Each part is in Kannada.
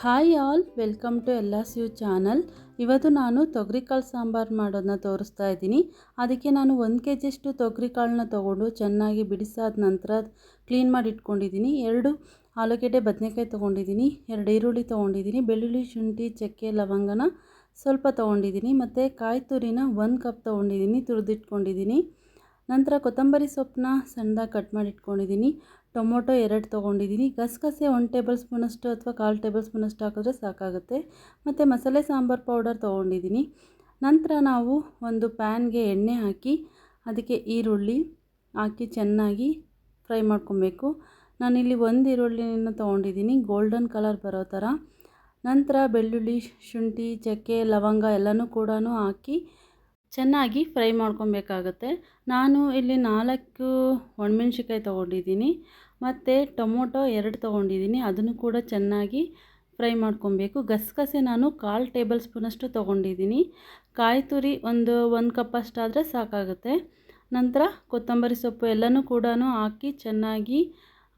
ಹಾಯ್ ಆಲ್ ವೆಲ್ಕಮ್ ಟು ಎಲ್ಲಾಸ್ ಯು ಚಾನಲ್ ಇವತ್ತು ನಾನು ತೊಗರಿಕಾಳು ಸಾಂಬಾರು ಮಾಡೋದನ್ನ ತೋರಿಸ್ತಾ ಇದ್ದೀನಿ. ಅದಕ್ಕೆ ನಾನು ಒಂದು ಕೆ ಜಿಯಷ್ಟು ತೊಗರಿಕಾಳನ್ನ ತೊಗೊಂಡು ಚೆನ್ನಾಗಿ ಬಿಡಿಸಾದ ನಂತರ ಕ್ಲೀನ್ ಮಾಡಿ ಇಟ್ಕೊಂಡಿದ್ದೀನಿ. ಎರಡು ಆಲೂಗೆಡ್ಡೆ ಬದನೆಕಾಯಿ ತೊಗೊಂಡಿದ್ದೀನಿ, ಎರಡು ಈರುಳ್ಳಿ ತೊಗೊಂಡಿದ್ದೀನಿ, ಬೆಳ್ಳುಳ್ಳಿ, ಶುಂಠಿ, ಚಕ್ಕೆ, ಲವಂಗನ ಸ್ವಲ್ಪ ತೊಗೊಂಡಿದ್ದೀನಿ ಮತ್ತು ಕಾಯಿ ತುರಿನ ಒಂದು ಕಪ್ ತೊಗೊಂಡಿದ್ದೀನಿ, ತುರಿದಿಟ್ಕೊಂಡಿದ್ದೀನಿ. ನಂತರ ಕೊತ್ತಂಬರಿ ಸೊಪ್ಪನ್ನ ಸಣ್ಣದಾಗಿ ಕಟ್ ಮಾಡಿ ಇಟ್ಕೊಂಡಿದ್ದೀನಿ. ಟೊಮೊಟೊ ಎರಡು ತೊಗೊಂಡಿದ್ದೀನಿ. ಗಸಗಸೆ ಒನ್ ಟೇಬಲ್ ಸ್ಪೂನಷ್ಟು ಅಥವಾ ಕಾಲು ಟೇಬಲ್ ಸ್ಪೂನಷ್ಟು ಹಾಕಿದ್ರೆ ಸಾಕಾಗುತ್ತೆ. ಮತ್ತು ಮಸಾಲೆ ಸಾಂಬಾರು ಪೌಡರ್ ತೊಗೊಂಡಿದ್ದೀನಿ. ನಂತರ ನಾವು ಒಂದು ಪ್ಯಾನ್ಗೆ ಎಣ್ಣೆ ಹಾಕಿ ಅದಕ್ಕೆ ಈರುಳ್ಳಿ ಹಾಕಿ ಚೆನ್ನಾಗಿ ಫ್ರೈ ಮಾಡ್ಕೊಬೇಕು. ನಾನಿಲ್ಲಿ ಒಂದು ಈರುಳ್ಳಿನ ತೊಗೊಂಡಿದ್ದೀನಿ. ಗೋಲ್ಡನ್ ಕಲರ್ ಬರೋ ಥರ. ನಂತರ ಬೆಳ್ಳುಳ್ಳಿ, ಶುಂಠಿ, ಚಕ್ಕೆ, ಲವಂಗ ಎಲ್ಲನೂ ಕೂಡ ಹಾಕಿ ಚೆನ್ನಾಗಿ ಫ್ರೈ ಮಾಡ್ಕೊಬೇಕಾಗತ್ತೆ. ನಾನು ಇಲ್ಲಿ ನಾಲ್ಕು ಒಣಮೆಣ್ಸಿಕಾಯಿ ತೊಗೊಂಡಿದ್ದೀನಿ. ಮತ್ತು ಟೊಮೊಟೊ ಎರಡು ತೊಗೊಂಡಿದ್ದೀನಿ. ಅದನ್ನು ಕೂಡ ಚೆನ್ನಾಗಿ ಫ್ರೈ ಮಾಡ್ಕೊಬೇಕು. ಗಸಗಸೆ ನಾನು ಕಾಲು ಟೇಬಲ್ ಸ್ಪೂನಷ್ಟು ತೊಗೊಂಡಿದ್ದೀನಿ. ಕಾಯಿ ತುರಿ ಒಂದು ಒಂದು ಕಪ್ ಅಷ್ಟಾದರೆ ಸಾಕಾಗುತ್ತೆ. ನಂತರ ಕೊತ್ತಂಬರಿ ಸೊಪ್ಪು ಎಲ್ಲನೂ ಕೂಡ ಹಾಕಿ ಚೆನ್ನಾಗಿ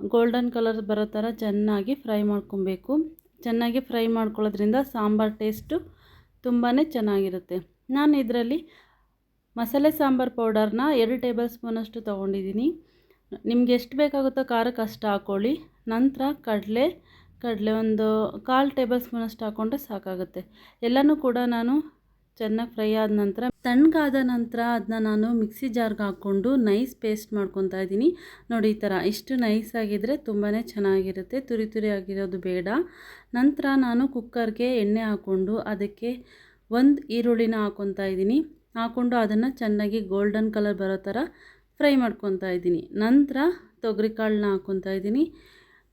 ಗೋಲ್ಡನ್ ಕಲರ್ ಬರೋ ಥರ ಚೆನ್ನಾಗಿ ಫ್ರೈ ಮಾಡ್ಕೊಬೇಕು. ಚೆನ್ನಾಗಿ ಫ್ರೈ ಮಾಡ್ಕೊಳ್ಳೋದ್ರಿಂದ ಸಾಂಬಾರು ಟೇಸ್ಟು ತುಂಬಾ ಚೆನ್ನಾಗಿರುತ್ತೆ. ನಾನು ಇದರಲ್ಲಿ ಮಸಾಲೆ ಸಾಂಬಾರು ಪೌಡರ್ನ ಎರಡು ಟೇಬಲ್ ಸ್ಪೂನಷ್ಟು ತೊಗೊಂಡಿದ್ದೀನಿ. ನಿಮ್ಗೆ ಎಷ್ಟು ಬೇಕಾಗುತ್ತೋ ಖಾರಕ್ಕೆ ಅಷ್ಟು ಹಾಕ್ಕೊಳ್ಳಿ ನಂತರ ಕಡಲೆ ಕಡಲೆ ಒಂದು ಕಾಲು ಟೇಬಲ್ ಸ್ಪೂನಷ್ಟು ಹಾಕ್ಕೊಂಡ್ರೆ ಸಾಕಾಗುತ್ತೆ. ಎಲ್ಲನೂ ಕೂಡ ನಾನು ಚೆನ್ನಾಗಿ ಫ್ರೈ ಆದ ನಂತರ ತಣ್ಣಗಾದ ನಂತರ ಅದನ್ನ ನಾನು ಮಿಕ್ಸಿ ಜಾರ್ಗೆ ಹಾಕ್ಕೊಂಡು ನೈಸ್ ಪೇಸ್ಟ್ ಮಾಡ್ಕೊತಾ ಇದ್ದೀನಿ. ನೋಡಿ ಈ ಥರ ಇಷ್ಟು ನೈಸ್ ಆಗಿದ್ದರೆ ತುಂಬಾ ಚೆನ್ನಾಗಿರುತ್ತೆ. ತುರಿ ತುರಿ ಆಗಿರೋದು ಬೇಡ. ನಂತರ ನಾನು ಕುಕ್ಕರ್ಗೆ ಎಣ್ಣೆ ಹಾಕ್ಕೊಂಡು ಅದಕ್ಕೆ ಒಂದು ಈರುಳ್ಳಿನ ಹಾಕ್ಕೊತಾ ಇದ್ದೀನಿ. ಹಾಕ್ಕೊಂಡು ಅದನ್ನು ಚೆನ್ನಾಗಿ ಗೋಲ್ಡನ್ ಕಲರ್ ಬರೋ ಥರ ಫ್ರೈ ಮಾಡ್ಕೊತಾ ಇದ್ದೀನಿ. ನಂತರ ತೊಗರಿಕಾಳನ್ನ ಹಾಕ್ಕೊತಾ ಇದ್ದೀನಿ.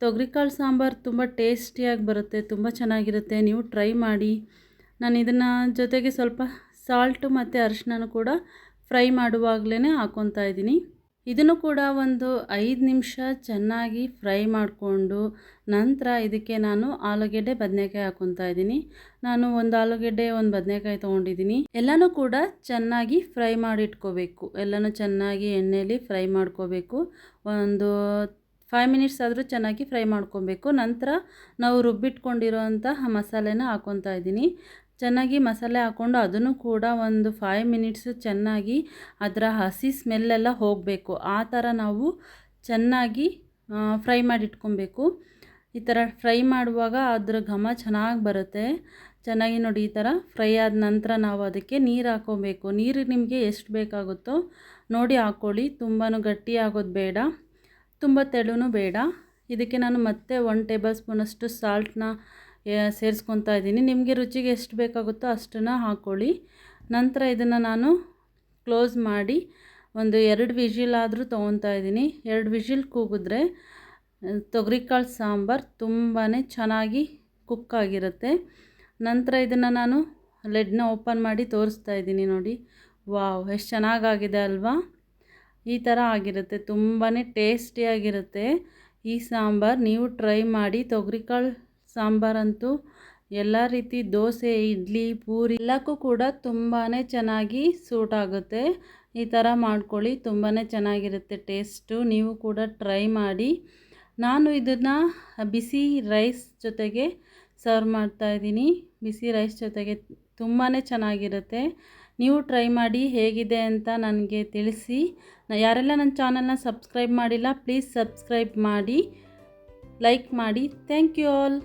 ತೊಗರಿಕಾಳು ಸಾಂಬಾರು ತುಂಬ ಟೇಸ್ಟಿಯಾಗಿ ಬರುತ್ತೆ, ತುಂಬ ಚೆನ್ನಾಗಿರುತ್ತೆ. ನೀವು ಟ್ರೈ ಮಾಡಿ. ನಾನು ಇದನ್ನು ಜೊತೆಗೆ ಸ್ವಲ್ಪ ಸಾಲ್ಟು ಮತ್ತು ಅರಿಶಿನ ಕೂಡ ಫ್ರೈ ಮಾಡುವಾಗಲೇ ಹಾಕ್ಕೊತಾ ಇದ್ದೀನಿ. ಇದನ್ನು ಕೂಡ ಒಂದು ಐದು ನಿಮಿಷ ಚೆನ್ನಾಗಿ ಫ್ರೈ ಮಾಡಿಕೊಂಡು ನಂತರ ಇದಕ್ಕೆ ನಾನು ಆಲೂಗೆಡ್ಡೆ ಬದನೆಕಾಯಿ ಹಾಕೊತಾ ಇದ್ದೀನಿ. ನಾನು ಒಂದು ಆಲೂಗೆಡ್ಡೆ, ಒಂದು ಬದನೆಕಾಯಿ ತೊಗೊಂಡಿದ್ದೀನಿ. ಎಲ್ಲನೂ ಕೂಡ ಚೆನ್ನಾಗಿ ಫ್ರೈ ಮಾಡಿಟ್ಕೋಬೇಕು. ಎಲ್ಲನೂ ಚೆನ್ನಾಗಿ ಎಣ್ಣೆಯಲ್ಲಿ ಫ್ರೈ ಮಾಡ್ಕೋಬೇಕು. ಒಂದು ಫೈವ್ ಮಿನಿಟ್ಸ್ ಆದರೂ ಚೆನ್ನಾಗಿ ಫ್ರೈ ಮಾಡ್ಕೊಬೇಕು. ನಂತರ ನಾವು ರುಬ್ಬಿಟ್ಕೊಂಡಿರೋಂಥ ಮಸಾಲೆನ ಹಾಕ್ಕೊತಾ ಇದ್ದೀನಿ. ಚೆನ್ನಾಗಿ ಮಸಾಲೆ ಹಾಕ್ಕೊಂಡು ಅದನ್ನು ಕೂಡ ಒಂದು ಫೈವ್ ಮಿನಿಟ್ಸು ಚೆನ್ನಾಗಿ ಅದರ ಹಸಿ ಸ್ಮೆಲ್ಲೆಲ್ಲ ಹೋಗಬೇಕು. ಆ ಥರ ನಾವು ಚೆನ್ನಾಗಿ ಫ್ರೈ ಮಾಡಿ ಇಟ್ಕೊಬೇಕು ಈ ಥರ ಫ್ರೈ ಮಾಡುವಾಗ ಅದರ ಘಮ ಚೆನ್ನಾಗಿ ಬರುತ್ತೆ. ಚೆನ್ನಾಗಿ ನೋಡಿ ಈ ಥರ ಫ್ರೈ ಆದ ನಂತರ ನಾವು ಅದಕ್ಕೆ ನೀರು ಹಾಕ್ಕೋಬೇಕು ನೀರು ನಿಮಗೆ ಎಷ್ಟು ಬೇಕಾಗುತ್ತೋ ನೋಡಿ ಹಾಕ್ಕೊಳ್ಳಿ ತುಂಬಾ ಗಟ್ಟಿ ಆಗೋದು ಬೇಡ. ತುಂಬ ತೆಳುನೂ ಬೇಡ. ಇದಕ್ಕೆ ನಾನು ಮತ್ತೆ ಒನ್ ಟೇಬಲ್ ಸ್ಪೂನಷ್ಟು ಸಾಲ್ಟ್ನ ಸೇರಿಸ್ಕೊತಾ ಇದ್ದೀನಿ. ನಿಮಗೆ ರುಚಿಗೆ ಎಷ್ಟು ಬೇಕಾಗುತ್ತೋ ಅಷ್ಟನ್ನು ಹಾಕ್ಕೊಳ್ಳಿ ನಂತರ ಇದನ್ನು ನಾನು ಕ್ಲೋಸ್ ಮಾಡಿ ಒಂದು ಎರಡು ವಿಷಿಲ್ ಆದರೂ ತೊಗೊತಾ ಇದ್ದೀನಿ. ಎರಡು ವಿಷಿಲ್ ಕೂಗಿದ್ರೆ ತೊಗರಿಕಾಳು ಸಾಂಬಾರು ತುಂಬಾ ಚೆನ್ನಾಗಿ ಕುಕ್ ಆಗಿರುತ್ತೆ. ನಂತರ ಇದನ್ನು ನಾನು ಲೆಡ್ನ ಓಪನ್ ಮಾಡಿ ತೋರಿಸ್ತಾ ಇದ್ದೀನಿ ನೋಡಿ. ವಾವ್, ಎಷ್ಟು ಚೆನ್ನಾಗಾಗಿದೆ ಅಲ್ವಾ? ಈ ಥರ ಆಗಿರುತ್ತೆ. ತುಂಬಾ ಟೇಸ್ಟಿಯಾಗಿರುತ್ತೆ ಈ ಸಾಂಬಾರು. ನೀವು ಟ್ರೈ ಮಾಡಿ. ತೊಗರಿಕಾಳು ಸಾಂಬಾರಂತೂ ಎಲ್ಲ ರೀತಿ ದೋಸೆ, ಇಡ್ಲಿ, ಪೂರಿ ಎಲ್ಲಕ್ಕೂ ಕೂಡ ತುಂಬಾ ಚೆನ್ನಾಗಿ ಸೂಟ್ ಆಗುತ್ತೆ. ಈ ಥರ ಮಾಡ್ಕೊಳ್ಳಿ ತುಂಬಾ ಚೆನ್ನಾಗಿರುತ್ತೆ ಟೇಸ್ಟು. ನೀವು ಕೂಡ ಟ್ರೈ ಮಾಡಿ. ನಾನು ಇದನ್ನು ಬಿಸಿ ರೈಸ್ ಜೊತೆಗೆ ಸರ್ವ್ ಮಾಡ್ತಾಯಿದ್ದೀನಿ ಬಿಸಿ ರೈಸ್ ಜೊತೆಗೆ ತುಂಬಾ ಚೆನ್ನಾಗಿರುತ್ತೆ. ನೀವು ಟ್ರೈ ಮಾಡಿ ಹೇಗಿದೆ ಅಂತ ನನಗೆ ತಿಳಿಸಿ. ಯಾರೆಲ್ಲ ನನ್ನ ಚಾನಲ್ನ ಸಬ್ಸ್ಕ್ರೈಬ್ ಮಾಡಿಲ್ಲ, ಪ್ಲೀಸ್ ಸಬ್ಸ್ಕ್ರೈಬ್ ಮಾಡಿ, ಲೈಕ್ ಮಾಡಿ. Thank you all.